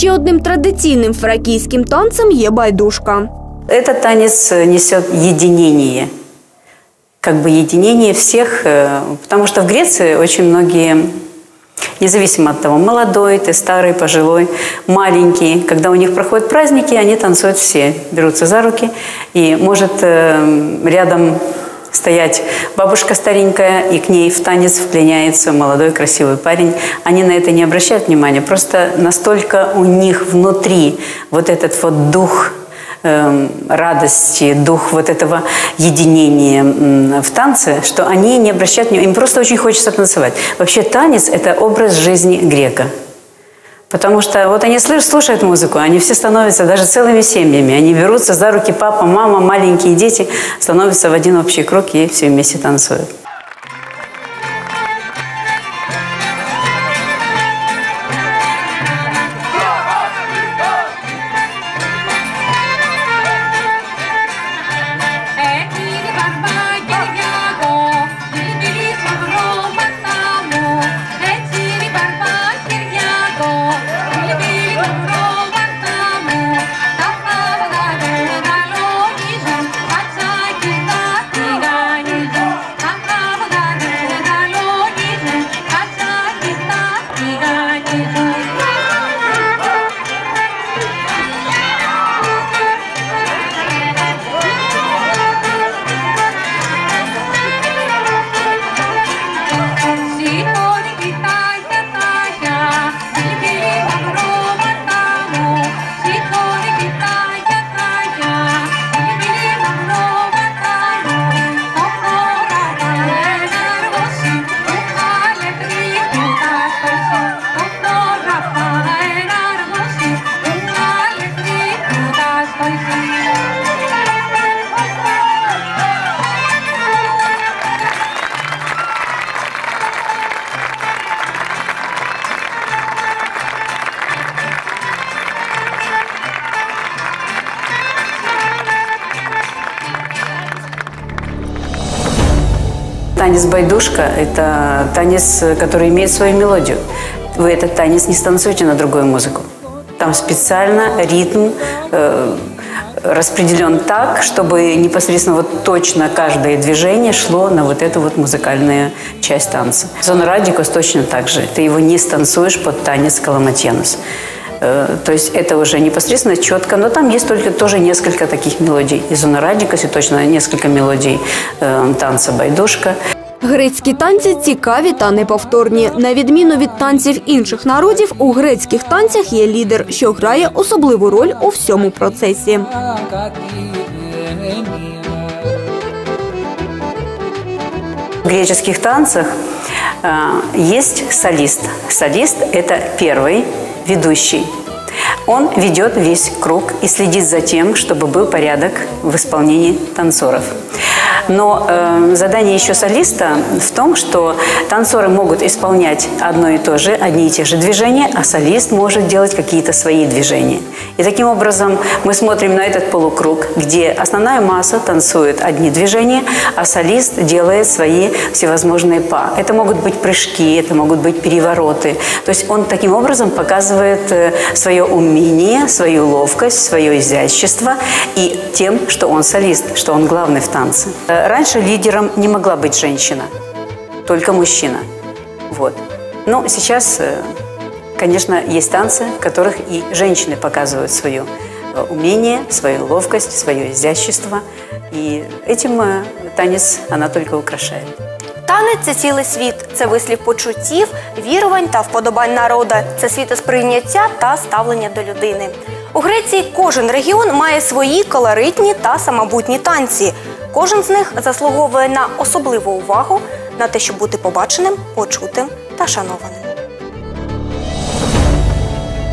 Ще одним традиційним фракійським танцем є байдушка. Этот танец несет единение. Как бы единение всех, э, потому что в Греции очень многие, независимо от того, молодой ты, старый, пожилой, маленький, когда у них проходят праздники, они танцуют все, берутся за руки, и может э, рядом стоять бабушка старенькая, и к ней в танец вклиняется молодой красивый парень. Они на это не обращают внимания, просто настолько у них внутри вот этот вот дух эм, радости, дух вот этого единения в танце, что они не обращают внимания, им просто очень хочется танцевать. Вообще танец – это образ жизни грека. Потому что вот они слушают музыку, они все становятся даже целыми семьями. Они берутся за руки папа, мама, маленькие дети, становятся в один общий круг и все вместе танцуют. Танец байдушка – это танец, который имеет свою мелодию. Вы этот танец не станцуете на другую музыку. Там специально ритм э, распределен так, чтобы непосредственно вот точно каждое движение шло на вот эту вот музыкальную часть танца. Зона радикус точно так же. Ты его не станцуешь под танец каламатьянус. Э, То есть это уже непосредственно четко, но там есть только тоже несколько таких мелодий. И зона радикус, и точно несколько мелодий э, танца байдушка. Грецькі танці цікаві та неповторні. На відміну від танців інших народів, у грецьких танцях є лідер, що грає особливу роль у всьому процесі. В греческих танцах э, есть солист. Солист – это первый ведущий. Он ведет весь круг и следит за тем, чтобы был порядок в исполнении танцоров. Но э, задание еще солиста в том, что танцоры могут исполнять одно и то же, одни и те же движения, а солист может делать какие-то свои движения. И таким образом мы смотрим на этот полукруг, где основная масса танцует одни движения, а солист делает свои всевозможные па. Это могут быть прыжки, это могут быть перевороты. То есть он таким образом показывает э, свое умение, свою ловкость, свое изящество и тем, что он солист, что он главный в танце. Э, Раньше лидером не могла быть женщина, только мужчина. Вот. Но сейчас, э, конечно, есть танцы, в которых и женщины показывают свое э, умение, свою ловкость, свое изящество. И этим э, танец она только украшает. Танець це цілий світ, це вислів почуттів, вірувань та вподобань народа, це світосприйняття та ставлення до людини. У Греції кожен регіон має свої колоритні та самобутні танці. Кожен з них заслуговує на особливу увагу, на те, щоб бути побаченим, почутим та шанованим.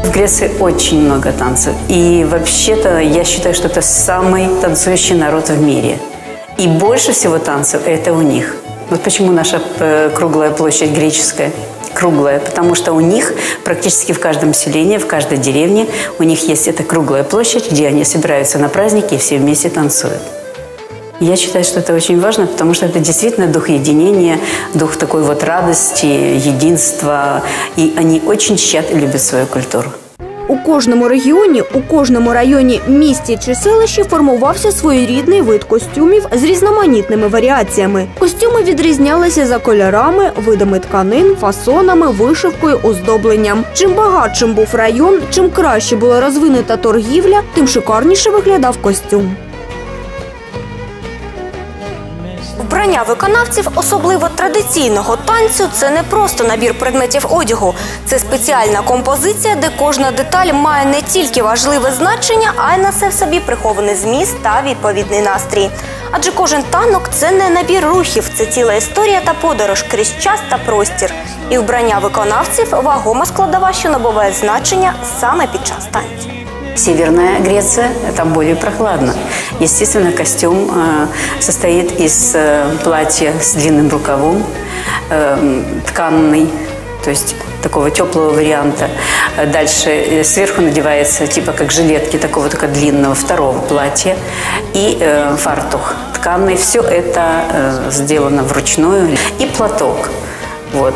В Греции очень много танцев. И вообще-то я считаю, что это самый танцующий народ в мире. И больше всего танцев это у них. Вот почему наша круглая площадь греческая круглая, потому что у них практически в каждом селении, в каждой деревне у них есть эта круглая площадь, где они собираются на праздники и все вместе танцуют. Я считаю, что это очень важно, потому что это действительно дух единения, дух такой вот радости, единства. И они очень и любят свою культуру. У кожному регіоні, у кожному районі, місті чи селищі формувався своєрідний вид костюмів з різноманітними варіаціями. Костюми відрізнялися за кольорами, видами тканин, фасонами, вишивкою, оздобленням. Чим багатшим був район, чим краще була розвинута торгівля, тим шикарніше виглядав костюм. Вбрання виконавців, особливо традиційного танцю, це не просто набір предметів одягу. Це спеціальна композиція, де кожна деталь має не тільки важливе значення, а й несе в собі прихований зміст та відповідний настрій. Адже кожен танок це не набір рухів, це ціла історія та подорож крізь час та простір. І вбрання виконавців вагома складова, що набуває значення саме під час танцю. Северная Греция, там более прохладно. Естественно, костюм э, состоит из э, платья с длинным рукавом, э, тканный, то есть такого теплого варианта. Дальше сверху надевается типа как жилетки такого только длинного второго платья и э, фартух тканый. Все это сделано вручную. И платок. Вот.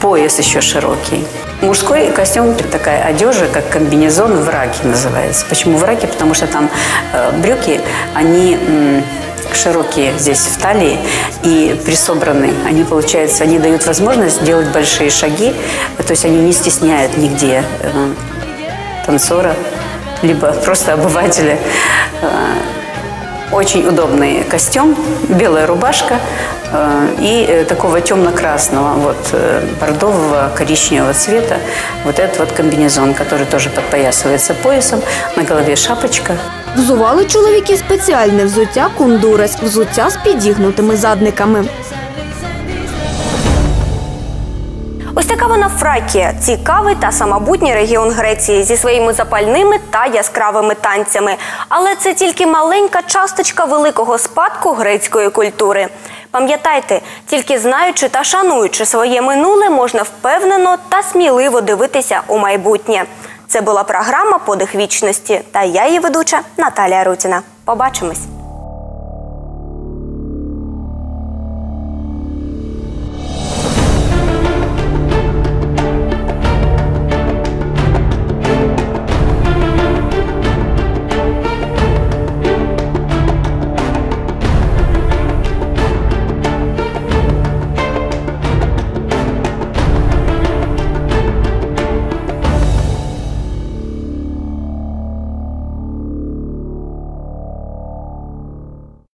Пояс еще широкий. Мужской костюм – такая одежа, как комбинезон в раке называется. Почему в раке? Потому что там э, брюки, они м, широкие здесь в талии и присобраны. Они, получается, они дают возможность делать большие шаги, то есть они не стесняют нигде э, танцора, либо просто обывателя. Э, очень удобный костюм, белая рубашка э, и э, такого темно-красного, вот э, бордового, коричневого цвета. Вот этот вот комбинезон, который тоже подпоясывается поясом, на голове шапочка. Взували чоловіки спеціальне взуття кундурес, взуття з підігнутими задниками. Ось така вона Фракія, цікавий та самобутній регіон Греції зі своїми запальними та яскравими танцями. Але це тільки маленька часточка великого спадку грецької культури. Пам'ятайте, тільки знаючи та шануючи своє минуле, можна впевнено та сміливо дивитися у майбутнє. Це була програма Подих вічності та я її ведуча Наталія Рутіна. Побачимось.